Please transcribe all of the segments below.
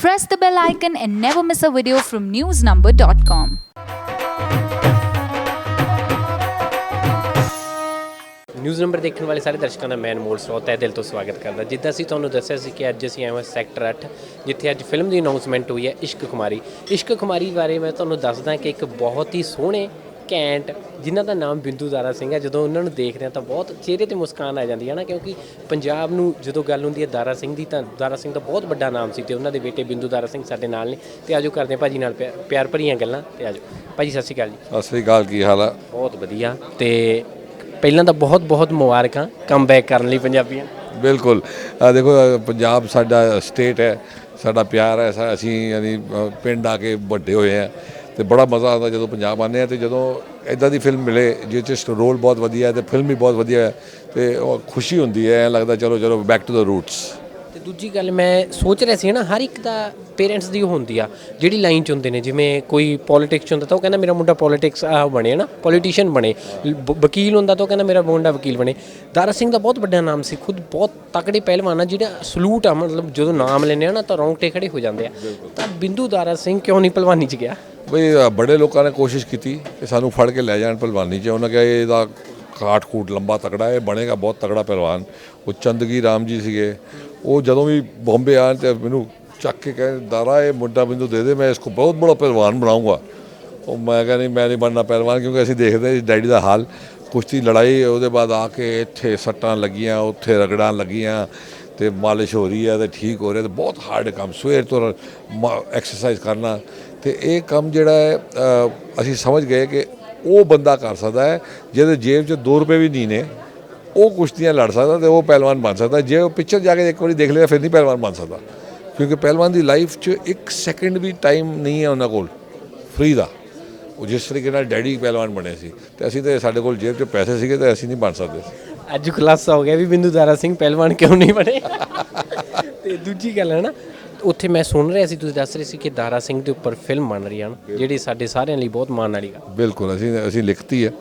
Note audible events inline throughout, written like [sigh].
Press the bell icon and never miss a video from newsnumber.com. News number ਦੇਖਣ ਵਾਲੇ ਸਾਰੇ ਦਰਸ਼ਕਾਂ ਦਾ ਮੈਂ ਅਨਮੋਲ ਸਰੋਤ ਹੈ, ਦਿਲ ਤੋਂ ਸਵਾਗਤ ਕਰਦਾ ਜਿੱਦਾਂ ਅਸੀਂ ਤੁਹਾਨੂੰ ਦੱਸਿਆ ਸੀ ਕਿ ਅੱਜ ਅਸੀਂ ਆਏ ਹਾਂ ਸੈਕਟਰ 8 ਜਿੱਥੇ ਅੱਜ ਫਿਲਮ ਦੀ ਅਨਾਉਂਸਮੈਂਟ ਹੋਈ ਹੈ ਇਸ਼ਕ ਕੁਮਾਰੀ ਇਸ਼ਕ ਕੁਮਾਰੀ ਬਾਰੇ ਮੈਂ ਤੁਹਾਨੂੰ ਦੱਸਦਾ ਕਿ ਇੱਕ ਬਹੁਤ ਹੀ ਸੋਹਣੇ ਕੈਂਟ ਜਿਨ੍ਹਾਂ ਦਾ ਨਾਮ ਬਿੰਦੂ ਦਾਰਾ ਸਿੰਘ ਹੈ ਜਦੋਂ ਉਹਨਾਂ ਨੂੰ ਦੇਖਦੇ ਹਾਂ ਤਾਂ ਬਹੁਤ ਚਿਹਰੇ ਤੇ ਮੁਸਕਾਨ ਆ ਜਾਂਦੀ ਹੈ ਨਾ ਕਿਉਂਕਿ ਪੰਜਾਬ ਨੂੰ ਜਦੋਂ ਗੱਲ ਹੁੰਦੀ ਹੈ ਦਾਰਾ ਸਿੰਘ ਦੀ ਤਾਂ ਦਾਰਾ ਸਿੰਘ ਦਾ ਬਹੁਤ ਵੱਡਾ ਨਾਮ ਸੀ ਤੇ ਉਹਨਾਂ ਦੇ ਬੇਟੇ ਬਿੰਦੂ ਦਾਰਾ ਸਿੰਘ ਸਾਡੇ ਨਾਲ ਨੇ। ਤੇ ਆਜੋ ਕਰਦੇ ਹਾਂ ਭਾਜੀ ਨਾਲ ਪਿਆ- ਪਿਆਰ ਭਰੀਆਂ ਗੱਲਾਂ ਤੇ ਆਜੋ। ਭਾਜੀ ਸਤਿ ਸ਼੍ਰੀ ਅਕਾਲ ਜੀ। ਸਤਿ ਸ੍ਰੀ ਅਕਾਲ ਕੀ ਹਾਲ ਆ? ਬਹੁਤ ਵਧੀਆ। ਤੇ ਪਹਿਲਾਂ ਤਾਂ ਬਹੁਤ ਬਹੁਤ ਮੁਬਾਰਕਾਂ ਕਮਬੈਕ ਕਰਨ ਲਈ ਪੰਜਾਬੀਆਂ। ਨੂੰ। ਬਿਲਕੁਲ। ਆ ਦੇਖੋ ਅ, ਪੰਜਾਬ ਸਾਡਾ ਸਟੇਟ ਹੈ ਸਾਡਾ ਪਿਆਰ ਹੈ ਸਾ- ਅਸੀਂ ਯਾਨੀ ਅ, ਪਿੰਡ ਆ ਕੇ ਵੱਡੇ ਹੋਏ ਆ ਤੇ ਬੜਾ ਮਜ਼ਾ ਆਉਂਦਾ ਜਦੋਂ ਪੰਜਾਬ ਆਉਂਦੇ ਆ ਤੇ ਜਦੋਂ ਇਦਾਂ ਦੀ ਫਿਲਮ ਮਿਲੇ, ਜਿਹਦੇ 'ਚ ਰੋਲ ਬਹੁਤ ਵਧੀਆ ਹੈ ਤੇ ਫਿਲਮ ਵੀ ਬਹੁਤ ਵਧੀਆ ਹੈ ਤੇ ਉਹ ਖੁਸ਼ੀ ਹੁੰਦੀ ਹੈ, ਐਂ ਲੱਗਦਾ ਚਲੋ ਚਲੋ ਬੈਕ ਟੂ ਦਾ ਰੂਟਸ ਤੇ ਦੂਜੀ ਗੱਲ ਮੈਂ ਸੋਚ ਰਿਹਾ ਸੀ ਨਾ ਹਰ ਇੱਕ ਦਾ ਪੇਰੈਂਟਸ ਦੀ ਹੁੰਦੀ ਆ ਜਿਹੜੀ ਲਾਈਨ ਚ ਹੁੰਦੇ ਨੇ ਜਿਵੇਂ ਕੋਈ ਪੋਲਿਟਿਕਸ ਹੁੰਦਾ ਤਾਂ ਉਹ ਕਹਿੰਦਾ ਮੇਰਾ ਮੁੰਡਾ ਪੋਲਿਟਿਕਸ ਆ ਬਣੇ ਨਾ ਪੋਲੀਟੀਸ਼ੀਅਨ ਬਣੇ ਵਕੀਲ ਹੁੰਦਾ ਤਾਂ ਉਹ ਕਹਿੰਦਾ ਮੇਰਾ ਮੁੰਡਾ ਵਕੀਲ ਬਣੇ। ਦਾਰਾ ਸਿੰਘ ਦਾ ਬਹੁਤ ਵੱਡਾ ਨਾਮ ਸੀ ਖੁਦ ਬਹੁਤ ਤਕੜੇ ਪਹਿਲਵਾਨ ਆ ਜਿਹੜਾ ਸਲੂਟ ਆ ਮਤਲਬ ਜਦੋਂ ਨਾਮ ਲੈਂਦੇ ਆ ਨਾ ਤਾਂ ਰੌਂਗਟੇ ਖੜੇ ਹੋ ਜਾਂਦੇ ਆ। ਤਾਂ ਬਿੰਦੂ ਦਾਰਾ ਸਿੰਘ ਕਿਉਂ ਨਹੀਂ ਪਹਿਲਵਾਨੀ ਚ ਗਿਆ? ਬਈ ਬੜੇ ਲੋਕਾਂ ਨੇ ਕੋਸ਼ਿਸ਼ ਕੀਤੀ ਕਿ ਸਾਨੂੰ ਫੜ ਕੇ ਲੈ ਜਾਣ ਪਹਿਲਵਾਨੀ 'ਚ। ਉਹਨਾਂ ਕਿਹਾ ਇਹ ਇਹਦਾ ਕਾਟ ਕੂਟ ਲੰਬਾ ਤਕੜਾ ਹੈ ਬਣੇਗਾ ਬਹੁਤ ਤਕੜਾ ਪਹਿਲਵਾਨ। ਉਹ ਚੰਦਗੀ ਰਾਮ ਜੀ ਸੀਗੇ। ਉਹ ਜਦੋਂ ਵੀ ਬੰਬੇ ਆਣ ਤੇ ਮੈਨੂੰ ਚੱਕ ਕੇ ਕਹਿੰਦੇ, ਦਾਰਾ, ਇਹ ਮੁੰਡਾ ਮੈਨੂੰ ਦੇ ਦੇ, ਮੈਂ ਇਸ ਇਸਕੋ ਬਹੁਤ ਬੜਾ ਪਹਿਲਵਾਨ ਬਣਾਉਂਗਾ। ਉਹ ਮੈਂ ਕਹਿੰਦਾ ਮੈਂ ਨਹੀਂ ਬਣਨਾ ਪਹਿਲਵਾਨ, ਕਿਉਂਕਿ ਅਸੀਂ ਦੇਖਦੇ ਡੈਡੀ ਦਾ ਹਾਲ। ਕੁਸ਼ਤੀ ਲੜਾਈ, ਉਹਦੇ ਬਾਅਦ ਆ ਕੇ ਇੱਥੇ ਸੱਟਾਂ ਲੱਗੀਆਂ, ਉੱਥੇ ਰਗੜਾਂ ਲੱਗੀਆਂ ਤੇ ਮਾਲਿਸ਼ ਹੋ ਰਹੀ ਹੈ ਤੇ ਠੀਕ ਹੋ ਰਿਹਾ ਤੇ ਬਹੁਤ ਹਾਰਡ ਕੰਮ, ਸਵੇਰ ਤੋਂ ਐਕਸਰਸਾਈਜ਼ ਕਰਨਾ। ਤੇ ਇਹ ਕੰਮ ਜਿਹੜਾ ਹੈ ਅਸੀਂ ਸਮਝ ਗਏ ਕਿ ਉਹ ਬੰਦਾ ਕਰ ਸਕਦਾ ਹੈ, ਜਿਹਦੇ ਜੇਬ 'ਚ 2 ਰੁਪਏ ਵੀ ਨਹੀਂ ਨੇ। ਉਹ ਕੁਸ਼ਤੀਆਂ ਲੜ ਸਕਦਾ ਤੇ ਉਹ ਪਹਿਲਵਾਨ ਬਣ ਸਕਦਾ। ਜੇ ਉਹ ਪਿਕਚਰ ਜਾ ਕੇ ਇੱਕ ਵਾਰੀ ਦੇਖ ਲਿਆ ਫਿਰ ਨਹੀਂ ਪਹਿਲਵਾਨ ਬਣ ਸਕਦਾ। ਕਿਉਂਕਿ ਪਹਿਲਵਾਨ ਦੀ ਲਾਈਫ 'ਚ ਇੱਕ ਸੈਕਿੰਡ ਵੀ ਟਾਈਮ ਨਹੀਂ ਹੈ ਉਹਨਾਂ ਕੋਲ। ਫ੍ਰੀ ਦਾ। ਉਹ ਜਿਸ ਤਰੀਕੇ ਨਾਲ ਡੈਡੀ ਪਹਿਲਵਾਨ ਬਣੇ ਸੀ। ਤੇ ਅਸੀਂ ਤੇ ਸਾਡੇ ਕੋਲ ਜੇਬ 'ਚ ਪੈਸੇ ਸੀਗੇ ਤੇ ਅਸੀਂ ਨਹੀਂ ਬਣ ਸਕਦੇ। ਸੀ ਅੱਜ ਖੁਲਾਸਾ ਹੋ ਗਿਆ ਵੀ ਬਿੰਦੂ ਦਾਰਾ ਸਿੰਘ ਪਹਿਲਵਾਨ ਕਿਉਂ ਨਹੀਂ ਬਣੇ? [laughs] ਤੇ ਦੂਜੀ ਗੱਲ ਹੈ ਨਾ ਉੱਥੇ ਮੈਂ ਸੁਣ ਰਿਹਾ ਸੀ ਤੁਸੀਂ ਦੱਸ ਰਹੇ ਸੀ ਕਿ ਦਾਰਾ ਸਿੰਘ ਦੇ ਉੱਪਰ ਫਿਲਮ ਬਣ ਰਹੀ ਹੈ ਨਾ ਜਿਹੜੀ ਸਾਡੇ ਸਾਰਿਆਂ ਲਈ ਬਹੁਤ ਮਾਣ ਵਾਲੀ ਗੱਲ। ਬਿਲਕੁਲ ਅਸੀਂ ਅਸੀਂ ਲਿਖਤੀ ਹੈ।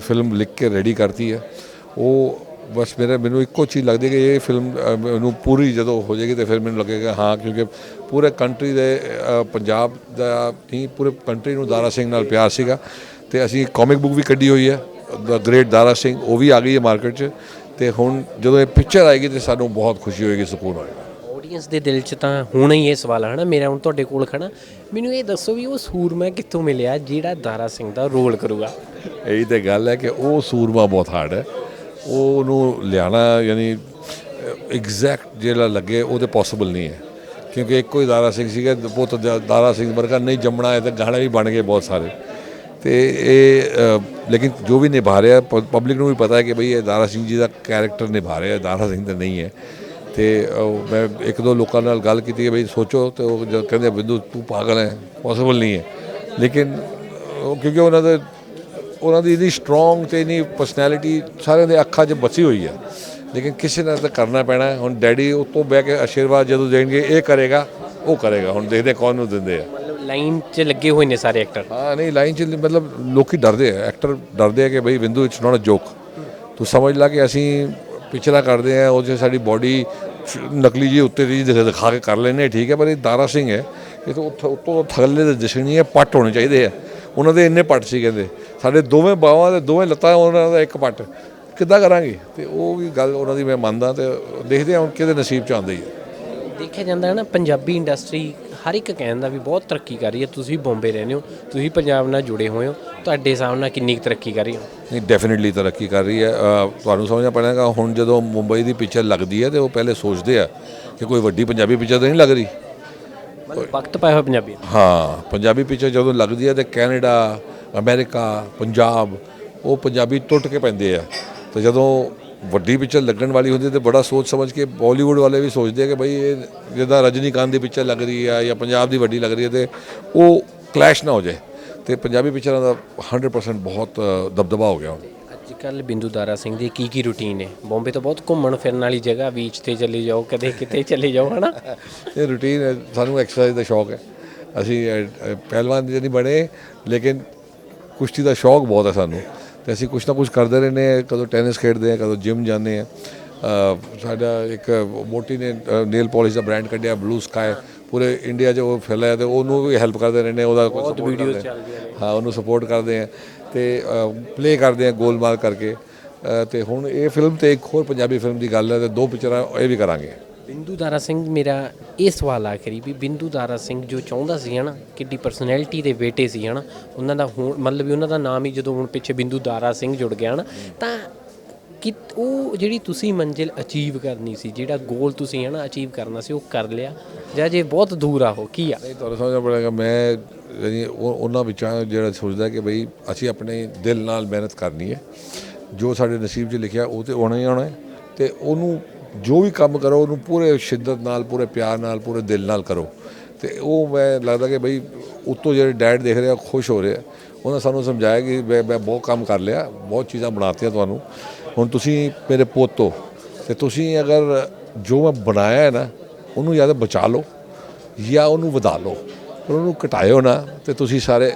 ਫਿਲਮ ਲਿਖ ਕੇ ਰੈਡੀ ਕਰਤੀ ਹੈ। ਉਹ ਬਸ ਮੇਰੇ ਮੈਨੂੰ ਇੱਕੋ ਚੀਜ਼ ਲੱਗਦੀ ਕਿ ਇਹ ਫਿਲਮ ਨੂੰ ਪੂਰੀ ਜਦੋਂ ਹੋ ਜਾਏਗੀ ਤੇ ਫਿਰ ਮੈਨੂੰ ਲੱਗੇਗਾ ਹਾਂ ਕਿਉਂਕਿ ਪੂਰੇ ਕੰਟਰੀ ਦੇ ਪੰਜਾਬ ਦਾ ਨਹੀਂ ਪੂਰੇ ਕੰਟਰੀ ਨੂੰ ਦਾਰਾ ਸਿੰਘ ਨਾਲ ਪਿਆਰ ਸੀਗਾ ਤੇ ਅਸੀਂ ਕਾਮਿਕ ਬੁੱਕ ਵੀ ਕੱਢੀ ਹੋਈ ਹੈ ਦ ਗ੍ਰੇਟ ਦਾਰਾ ਸਿੰਘ ਉਹ ਵੀ ਆ ਗਈ ਹੈ ਮਾਰਕੀਟ 'ਚ ਤੇ ਹੁਣ ਜਦੋਂ ਇਹ ਪਿਕਚਰ ਆਏਗੀ ਤੇ ਸਾਨੂੰ ਬਹੁਤ ਖੁਸ਼ੀ ਹੋਏਗੀ ਸਕੂਨ ਹੋਏਗਾ। ਆਡੀਅנס ਦੇ ਦਿਲ 'ਚ ਤਾਂ ਹੁਣ ਹੀ ਇਹ ਸਵਾਲ ਹੈ ਨਾ ਮੇਰਾ ਹੁਣ ਤੁਹਾਡੇ ਕੋਲ ਖੜਾ। ਮੈਨੂੰ ਇਹ ਦੱਸੋ ਵੀ ਉਹ ਸੂਰਮਾ ਕਿੱਥੋਂ ਮਿਲਿਆ ਜਿਹੜਾ ਦਾਰਾ ਸਿੰਘ ਦਾ ਰੋਲ ਕਰੂਗਾ? ਇਹੀ ਤੇ ਗੱਲ ਹੈ ਕਿ ਉਹ ਸੂਰਮਾ ਬਹੁਤ ਹਾਰਡ ਹੈ। ਉਹਨੂੰ ਲਿਆਣਾ ਯਾਨੀ ਐਗਜ਼ੈਕਟ ਜਿਹੜਾ ਲੱਗੇ ਉਹ ਤੇ ਪੋਸੀਬਲ ਨਹੀਂ ਹੈ। ਕਿਉਂਕਿ ਇੱਕੋ ਹੀ ਦਾਰਾ ਸਿੰਘ ਸੀਗਾ, ਪੁੱਤ ਦਾਰਾ ਸਿੰਘ ਵਰਗਾ, ਨਹੀਂ ਜੰਮਣਾ ਹੈ ਤੇ ਗਾਣੇ ਵੀ ਬਣ ਗਏ ਬਹੁਤ ਸਾਰੇ। ਤੇ ਇਹ ਲੇਕਿਨ ਜੋ ਵੀ ਨਿਭਾ ਰਿਹਾ ਪਬਲਿਕ ਨੂੰ ਵੀ ਪਤਾ ਹੈ ਕਿ ਭਈ ਇਹ ਦਾਰਾ ਸਿੰਘ ਜੀ ਦਾ ਕੈਰੈਕਟਰ ਨਿਭਾ ਰਿਹਾ, ਦਾਰਾ ਸਿੰਘ ਤਾਂ ਨਹੀਂ ਹੈ। ਤੇ ਮੈਂ ਇੱਕ ਦੋ ਲੋਕਾਂ ਨਾਲ ਗੱਲ ਕੀਤੀ ਕਿ ਭਈ ਸੋਚੋ, ਤੇ ਉਹ ਕਹਿੰਦੇ ਬਿੰਦੂ ਤੂੰ ਪਾਗਲ ਹੈ ਪੋਸੀਬਲ ਨਹੀਂ ਹੈ। ਲੇਕਿਨ, ਉਹ, ਕਿਉਂਕਿ ਉਹਨਾਂ ਦੇ ਉਹਨਾਂ ਦੀ ਇੰਨੀ ਸਟਰੋਂਗ ਤੇ ਇੰਨੀ ਪਰਸਨੈਲਿਟੀ ਸਾਰਿਆਂ ਦੇ ਅੱਖਾਂ 'ਚ ਬਸੀ ਹੋਈ ਹੈ ਲੇਕਿਨ ਕਿਸੇ ਨਾਲ ਤਾਂ ਕਰਨਾ ਪੈਣਾ। ਹੁਣ ਡੈਡੀ ਉੱਤੋਂ ਬਹਿ ਕੇ ਆਸ਼ੀਰਵਾਦ ਜਦੋਂ ਦੇਣਗੇ ਇਹ ਕਰੇਗਾ ਉਹ ਕਰੇਗਾ। ਹੁਣ ਦੇਖਦੇ ਕੌਣ ਨੂੰ ਦਿੰਦੇ ਆ। ਮਤਲਬ ਲਾਈਨ 'ਚ ਲੱਗੇ ਹੋਏ ਨੇ ਸਾਰੇ ਐਕਟਰ ਹਾਂ ਨਹੀਂ ਲਾਈਨ 'ਚ ਮਤਲਬ ਲੋਕੀ ਡਰਦੇ ਆ। ਐਕਟਰ ਡਰਦੇ ਆ ਕਿ ਬਈ ਬਿੰਦੂ ਇਟਸ ਨਾਟ ਅ ਜੋਕ ਤੂੰ ਸਮਝ ਲੈ ਕਿ ਅਸੀਂ ਪਿਛਲਾ ਕਰਦੇ ਆ ਉਹ 'ਚ ਸਾਡੀ ਬਾਡੀ ਨਕਲੀ ਜੀ ਉੱਤੇ ਦੀ ਦਿਖਾ ਦਿਖਾ ਕੇ ਕਰ ਲੈਨੇ ਠੀਕ ਹੈ ਪਰ ਇਹ ਦਾਰਾ ਸਿੰਘ ਹੈ। ਇਹ ਤਾਂ ਉੱਥੋਂ ਉੱਤੋਂ ਥੱਲੇ ਦੇ ਦਿਸ਼ਣੀ ਹੈ ਪੱਟ ਹੋਣੇ ਚਾਹੀਦੇ ਆ। ਉਹਨਾਂ ਦੇ ਇੰਨੇ ਪੱਟ ਸੀ ਕਹਿੰਦੇ ਸਾਡੇ ਦੋਵੇਂ ਬਾਹਾਂ ਤੇ ਦੋਵੇਂ ਲੱਤਾਂ ਉਹਨਾਂ ਦਾ ਇੱਕ ਪੱਟ। ਕਿੱਦਾਂ ਕਰਾਂਗੇ? ਤੇ ਉਹ ਵੀ ਗੱਲ ਉਹਨਾਂ ਦੀ ਮੈਂ ਮੰਨਦਾ ਤੇ ਦੇਖਦੇ ਹਾਂ ਹੁਣ ਕਿਹਦੇ ਨਸੀਬ 'ਚ ਆਉਂਦੀ ਹੈ ਦੇਖਿਆ ਜਾਂਦਾ ਹੈ ਨਾ ਪੰਜਾਬੀ ਇੰਡਸਟਰੀ ਹਰ ਇੱਕ ਕਹਿੰਦਾ ਵੀ ਬਹੁਤ ਤਰੱਕੀ ਕਰ ਰਹੀ ਹੈ। ਤੁਸੀਂ ਬੰਬੇ ਰਹਿੰਦੇ ਹੋ ਤੁਸੀਂ ਪੰਜਾਬ ਨਾਲ ਜੁੜੇ ਹੋਏ ਹੋ ਤੁਹਾਡੇ ਹਿਸਾਬ ਨਾਲ ਕਿੰਨੀ ਕੁ ਤਰੱਕੀ ਕਰ ਰਹੀ ਹੋ? ਨਹੀਂ ਡੈਫੀਨਿਟਲੀ ਤਰੱਕੀ ਕਰ ਰਹੀ ਹੈ। ਤੁਹਾਨੂੰ ਸਮਝਣਾ ਪੈਣਾਗਾ ਹੁਣ ਜਦੋਂ ਮੁੰਬਈ ਦੀ ਪਿਕਚਰ ਲੱਗਦੀ ਹੈ ਤੇ ਉਹ ਪਹਿਲੇ ਸੋਚਦੇ ਆ ਕਿ ਕੋਈ ਵੱਡੀ ਪੰਜਾਬੀ ਪਿਕਚਰ ਤਾਂ ਨਹੀਂ ਲੱਗ ਰਹੀ। ਮਤਲਬ ਵਕਤ ਪਾਇਆ ਹੋਇਆ ਪੰਜਾਬੀ। ਨੇ। ਹਾਂ, ਪੰਜਾਬੀ ਪਿਕਚਰ ਜਦੋਂ ਲੱਗਦੀ ਹੈ ਤੇ ਕੈਨੇਡਾ, ਅਮਰੀਕਾ, ਪੰਜਾਬ, ਉਹ ਪੰਜਾਬੀ ਟੁੱਟ ਕੇ ਪੈਂਦੇ ਆ। ਤੇ ਜਦੋਂ ਵੱਡੀ ਪਿਕਚਰ ਲੱਗਣ ਵਾਲੀ ਹੁੰਦੀ ਤੇ ਬੜਾ ਸੋਚ ਸਮਝ ਕੇ ਬਾਲੀਵੁੱਡ ਵਾਲੇ ਵੀ ਸੋਚਦੇ ਆ ਕਿ ਬਈ ਇਹ ਜਿੱਦਾਂ ਰਜਨੀਕਾਂਤ ਦੀ ਪਿਕਚਰ ਲੱਗ ਰਹੀ ਆ ਜਾਂ ਪੰਜਾਬ ਦੀ ਵੱਡੀ ਲੱਗ ਰਹੀ ਹੈ ਤੇ ਉਹ ਕਲੈਸ਼ ਨਾ ਹੋ ਜਾਏ। ਤੇ ਪੰਜਾਬੀ ਪਿਕਚਰਾਂ ਦਾ 100% ਬਹੁਤ ਦਬਦਬਾ ਹੋ ਗਿਆ ਹੁਣ। ਅੱਜ ਕੱਲ ਬਿੰਦੂ ਦਾਰਾ ਸਿੰਘ ਦੀ ਕੀ ਕੀ ਰੁਟੀਨ ਹੈ ਬੰਬੇ ਤੋਂ ਬਹੁਤ ਘੁੰਮਣ ਫਿਰਨ ਵਾਲੀ ਜਗ੍ਹਾ ਬੀਚ ਤੇ ਚਲੇ ਜਾਓ ਕਦੇ ਕਿਤੇ ਚਲੇ ਜਾਓ ਹਨਾ? [laughs] ਇਹ ਰੂਟੀਨ ਸਾਨੂੰ ਐਕਸਰਸਾਈਜ਼ ਦਾ ਸ਼ੌਕ ਹੈ। ਅਸੀਂ ਪਹਿਲਵਾਨ ਦੇ ਨਹੀਂ ਬਣੇ ਲੇਕਿਨ ਕੁਸ਼ਤੀ ਦਾ ਸ਼ੌਕ ਬਹੁਤ ਹੈ ਸਾਨੂੰ। ਤੇ ਅਸੀਂ ਕੁਛ ਨਾ ਕੁਛ ਕਰਦੇ ਰਹਿੰਦੇ ਹਾਂ ਕਦੋਂ ਟੈਨਿਸ ਖੇਡਦੇ ਹਾਂ ਕਦੋਂ ਜਿਮ ਜਾਂਦੇ ਹਾਂ। ਸਾਡਾ ਇੱਕ ਮੋਟੀ ਨੇ ਨੇਲ ਪਾਲਿਸ਼ ਦਾ ਬ੍ਰਾਂਡ ਕੱਢਿਆ ਬਲੂ ਸਕਾਈ ਪੂਰੇ ਇੰਡੀਆ 'ਚ ਉਹ ਫੈਲਿਆ ਤੇ ਉਹਨੂੰ ਵੀ ਹੈਲਪ ਕਰਦੇ ਰਹਿੰਦੇ ਉਹਦਾ ਬਹੁਤ ਵੀਡੀਓਜ਼ ਚੱਲਦੀਆਂ ਨੇ। ਹਾਂ ਉਹਨੂੰ ਸਪੋਰਟ ਕਰਦੇ ਆ ਤੇ ਪਲੇ ਕਰਦੇ ਆ ਗੋਲਮਾਲ ਕਰਕੇ। ਤੇ ਹੁਣ ਇਹ ਫਿਲਮ ਤੇ ਇੱਕ ਹੋਰ ਪੰਜਾਬੀ ਫਿਲਮ ਦੀ ਗੱਲ ਹੈ ਤੇ ਦੋ ਪਿਕਚਰਾਂ ਇਹ ਵੀ ਕਰਾਂਗੇ। ਬਿੰਦੂ ਦਾਰਾ ਸਿੰਘ ਮੇਰਾ ਇਹ ਸਵਾਲ ਆਖਰੀ ਵੀ ਬਿੰਦੂ ਦਾਰਾ ਸਿੰਘ ਜੋ ਚਾਹੁੰਦਾ ਸੀ ਹਨਾ ਕਿੱਡੀ ਪਰਸਨੈਲਿਟੀ ਦੇ ਬੇਟੇ ਸੀ ਹਨਾ ਉਹਨਾਂ ਦਾ ਹੁਣ ਮਤਲਬ ਵੀ ਉਹਨਾਂ ਦਾ ਨਾਮ ਹੀ ਜਦੋਂ ਹੁਣ ਪਿੱਛੇ ਬਿੰਦੂ ਦਾਰਾ ਸਿੰਘ ਜੁੜ ਗਿਆ ਹਨਾ ਤਾਂ ਕਿ ਉਹ ਜਿਹੜੀ ਤੁਸੀਂ ਮੰਜ਼ਿਲ ਅਚੀਵ ਕਰਨੀ ਸੀ ਜਿਹੜਾ ਗੋਲ ਤੁਸੀਂ ਹਨਾ ਅਚੀਵ ਕਰਨਾ ਸੀ ਉਹ ਕਰ ਲਿਆ। ਜਾਂ ਜੇ ਬਹੁਤ ਦੂਰ ਆ ਉਹ ਕੀ ਆ? ਨਹੀਂ ਤੁਹਾਨੂੰ ਸਮਝਣਾ ਪੜੇਗਾ ਮੈਂ ਯਾਨੀ ਉਹ- ਉਹਨਾਂ ਵਿੱਚੋਂ ਜਿਹੜਾ ਸੋਚਦਾ ਕਿ ਬਈ ਅਸੀਂ ਆਪਣੇ ਦਿਲ ਨਾਲ ਮਿਹਨਤ ਕਰਨੀ ਹੈ। ਜੋ ਸਾਡੇ ਨਸੀਬ 'ਚ ਲਿਖਿਆ ਉਹ ਤੇ ਆਉਣਾ ਹੀ ਆਉਣਾ ਹੈ ਤੇ ਉਹਨੂੰ ਜੋ ਵੀ ਕੰਮ ਕਰੋ, ਉਹਨੂੰ ਪੂਰੇ ਸ਼ਿੱਦਤ ਨਾਲ, ਪੂਰੇ ਪਿਆਰ ਨਾਲ, ਪੂਰੇ ਦਿਲ ਨਾਲ ਕਰੋ। ਤੇ ਉਹ ਮੈਂ ਲੱਗਦਾ ਕਿ ਬਈ ਉੱਤੋਂ ਜਿਹੜੇ ਡੈਡ ਦੇਖ ਰਿਹਾ, ਖੁਸ਼ ਹੋ ਰਿਹਾ। ਉਹਨਾਂ ਸਾਨੂੰ ਸਮਝਾਇਆ ਕਿ ਮੈਂ ਮੈਂ ਬਹੁਤ ਕੰਮ ਕਰ ਲਿਆ, ਬਹੁਤ ਚੀਜ਼ਾਂ ਬਣਾਤੀਆਂ ਤੁਹਾਨੂੰ। ਹੁਣ ਤੁਸੀਂ ਮੇਰੇ ਪੋਤੋ, ਤੇ ਤੁਸੀਂ ਅਗਰ ਜੋ ਮੈਂ ਬਣਾਇਆ ਹੈ ਨਾ, ਉਹਨੂੰ ਜਾਂ ਤਾਂ ਬਚਾ ਲਓ, ਜਾਂ ਉਹਨੂੰ ਵਧਾ ਲਓ। ਪਰ ਉਹਨੂੰ ਘਟਾਇਓ ਨਾ ਤੇ ਤੁਸੀਂ ਸਾਰੇ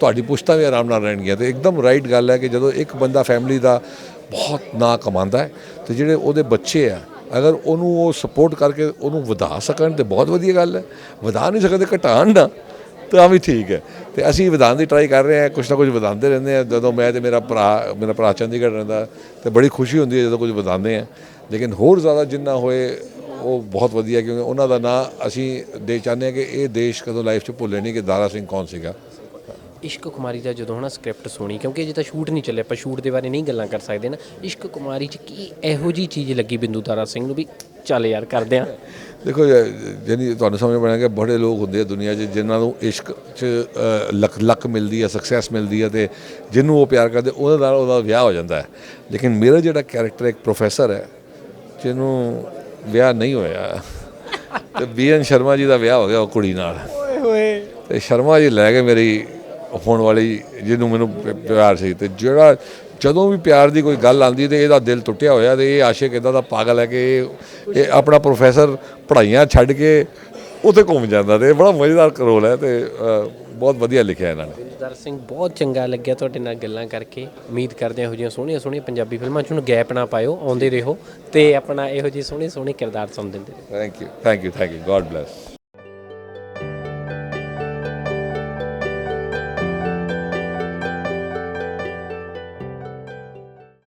ਤੁਹਾਡੀ ਪੁਸ਼ਤਾਂ ਵੀ ਆਰਾਮ ਨਾਲ ਰਹਿਣਗੀਆਂ ਤੇ ਇੱਕਦਮ ਰਾਈਟ ਗੱਲ ਹੈ ਕਿ ਜਦੋਂ ਇੱਕ ਬੰਦਾ ਫੈਮਿਲੀ ਦਾ ਬਹੁਤ ਨਾਂ ਕਮਾਉਂਦਾ ਹੈ, ਤੇ ਜਿਹੜੇ ਉਹਦੇ ਬੱਚੇ ਆ, ਅਗਰ ਉਹਨੂੰ ਉਹ ਸਪੋਰਟ ਕਰਕੇ ਉਹਨੂੰ ਵਧਾ ਸਕਣ ਤੇ ਬਹੁਤ ਵਧੀਆ ਗੱਲ ਹੈ। ਵਧਾ ਨਹੀਂ ਸਕਦੇ, ਘਟਾਉਣ ਨਾ, ਤਾਂ ਵੀ ਠੀਕ ਹੈ। ਤੇ ਅਸੀਂ ਵਧਾਉਣ ਦੀ ਟਰਾਈ ਕਰ ਰਹੇ ਹਾਂ, ਕੁਛ ਨਾ ਕੁਝ ਵਧਾਉਂਦੇ ਰਹਿੰਦੇ ਆ ਜਦੋਂ ਮੈਂ ਤੇ ਮੇਰਾ ਭਰਾ ਮੇਰਾ ਭਰਾ ਚੰਡੀਗੜ੍ਹ ਰਹਿੰਦਾ, ਤੇ ਬੜੀ ਖੁਸ਼ੀ ਹੁੰਦੀ ਹੈ ਜਦੋਂ ਕੁਝ ਵਧਾਉਂਦੇ ਆ ਲੇਕਿਨ ਹੋਰ ਜ਼ਿਆਦਾ ਜਿੰਨਾ ਹੋਏ ਉਹ ਬਹੁਤ ਵਧੀਆ ਕਿਉਂਕਿ ਉਹਨਾਂ ਦਾ ਨਾਂ ਅਸੀਂ ਦੇ ਚਾਹੁੰਦੇ ਹਾਂ ਕਿ ਇਹ ਦੇਸ਼ ਕਦੋਂ ਲਾਈਫ 'ਚ ਭੁੱਲੇ ਨਹੀਂ ਕਿ ਦਾਰਾ ਸਿੰਘ ਕੌਣ ਸੀਗਾ। ਇਸ਼ਕ ਕੁਮਾਰੀ ਦਾ ਜਦੋਂ ਹਨਾ ਸਕ੍ਰਿਪਟ ਸੁਣੀ ਕਿਉਂਕਿ ਅਜੇ ਤਾਂ ਸ਼ੂਟ ਨਹੀਂ ਚੱਲਿਆ ਆਪਾਂ ਸ਼ੂਟ ਦੇ ਬਾਰੇ ਨਹੀਂ ਗੱਲਾਂ ਕਰ ਸਕਦੇ ਨਾ। ਇਸ਼ਕ ਕੁਮਾਰੀ 'ਚ ਕੀ ਇਹੋ ਜੀ ਚੀਜ਼ ਲੱਗੀ ਬਿੰਦੂ ਤਾਰਾ ਸਿੰਘ ਨੂੰ ਵੀ ਚੱਲ ਯਾਰ ਕਰਦੇ ਆ ਦੇਖੋ ਜਿਹਨੀ ਤੁਹਾਨੂੰ ਸਮਝ ਪੈਣਾ ਕਿ ਬੜੇ ਲੋਕ ਹੁੰਦੇ ਆ ਦੁਨੀਆ 'ਚ ਜਿਨ੍ਹਾਂ ਨੂੰ ਇਸ਼ਕ 'ਚ ਲੱਕ ਲੱਕ ਮਿਲਦੀ ਹੈ ਸਕਸੈਸ ਮਿਲਦੀ ਹੈ ਤੇ ਜਿਹਨੂੰ ਉਹ ਪਿਆਰ ਕਰਦੇ ਉਹਦੇ ਨਾਲ ਉਹਦਾ ਵਿਆਹ ਹੋ ਜਾਂਦਾ ਹੈ। ਲੇਕਿਨ ਮੇਰਾ ਜਿਹੜਾ ਕੈਰੈਕਟਰ ਇੱਕ ਪ੍ਰੋਫੈਸਰ ਹੈ ਜਿਹਨੂੰ ਵਿਆਹ ਨਹੀਂ ਹੋਇਆ। ਤੇ ਬੀਐਨ ਸ਼ਰਮਾ ਜੀ ਦਾ ਵਿਆਹ ਹੋ ਗਿਆ ਉਹ ਕੁੜੀ ਨਾਲ। ਓਏ ਹੋਏ। ਤੇ ਸ਼ਰਮਾ ਜੀ ਲੈ ਕੇ ਮੇਰੀ ਹੋਣ ਵਾਲੀ ਜਿਹਨੂੰ ਮੈਨੂੰ ਪਿਆਰ ਸੀ। ਤੇ ਜਿਹੜਾ ਜਦੋਂ ਵੀ ਪਿਆਰ ਦੀ ਕੋਈ ਗੱਲ ਆਉਂਦੀ ਤੇ ਇਹਦਾ ਦਿਲ ਟੁੱਟਿਆ ਹੋਇਆ ਤੇ ਇਹ ਆਸ਼ਿਕ ਇਦਾਂ ਦਾ ਪਾਗਲ ਹੈ ਕਿ ਇਹ ਆਪਣਾ ਪ੍ਰੋਫੈਸਰ ਪੜ੍ਹਾਈਆਂ ਛੱਡ ਕੇ ਉੱਥੇ ਘੁੰਮ ਜਾਂਦਾ ਤੇ ਇਹ ਬੜਾ ਮਜ਼ੇਦਾਰ ਰੋਲ ਹੈ ਤੇ ਬਹੁਤ ਵਧੀਆ ਲਿਖਿਆ ਇਹਨਾਂ ਨੇ। ਬਿੰਦਰ ਸਿੰਘ ਬਹੁਤ ਚੰਗਾ ਲੱਗਿਆ ਤੁਹਾਡੇ ਨਾਲ ਗੱਲਾਂ ਕਰਕੇ। ਉਮੀਦ ਕਰਦੇ ਹਾਂ ਇਹੋ ਜਿਹੀਆਂ ਸੋਹਣੀਆਂ ਸੋਹਣੀਆਂ ਪੰਜਾਬੀ ਫਿਲਮਾਂ 'ਚ ਹੁਣ ਗੈਪ ਨਾ ਪਾਇਓ ਆਉਂਦੇ ਰਹੋ ਤੇ ਆਪਣਾ ਇਹੋ ਜਿਹੇ ਸੋਹਣੇ ਸੋਹਣੇ ਕਿਰਦਾਰ ਸੁਣ ਦਿੰਦੇ ਰਹੋ। Thank you thank you thank you God bless